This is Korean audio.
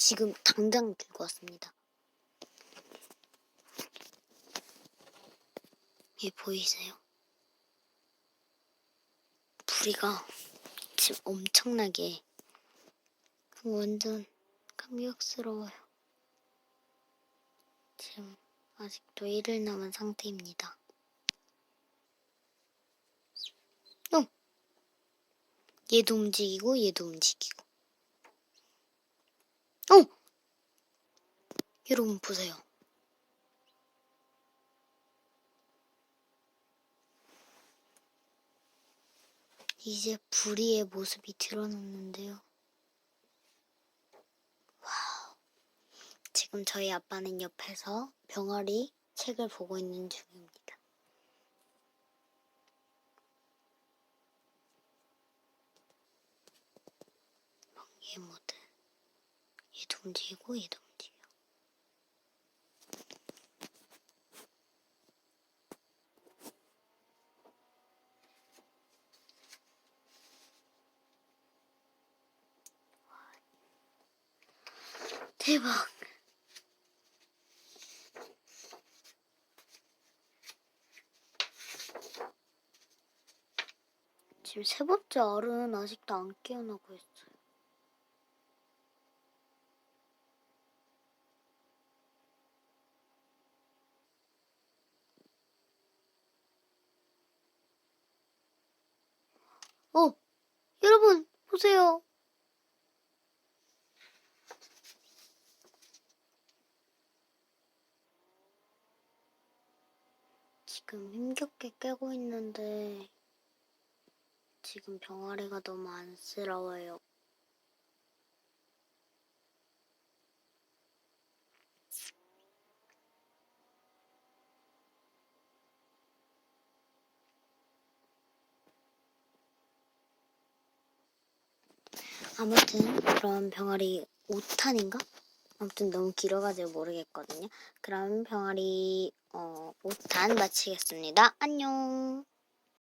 지금 당장 들고 왔습니다. 이 보이세요? 부리가 지금 엄청나게 완전 감격스러워요. 지금 아직도 일을 남은 상태입니다. 어! 얘도 움직이고 얘도 움직이고. 어! 여러분 보세요. 이제 부리의 모습이 드러났는데요. 와우. 지금 저희 아빠는 옆에서 병아리 책을 보고 있는 중입니다. 얘 모드. 얘도 움직이고 얘도 움직여. 대박. 지금 세 번째 알은 아직도 안 깨어나고 있어요. 어, 여러분, 보세요. 지금 힘겹게 깨고 있는데, 지금 병아리가 너무 안쓰러워요. 아무튼 그럼 병아리 5탄인가? 아무튼 너무 길어가지고 모르겠거든요. 그럼 병아리 어, 5탄 마치겠습니다. 안녕.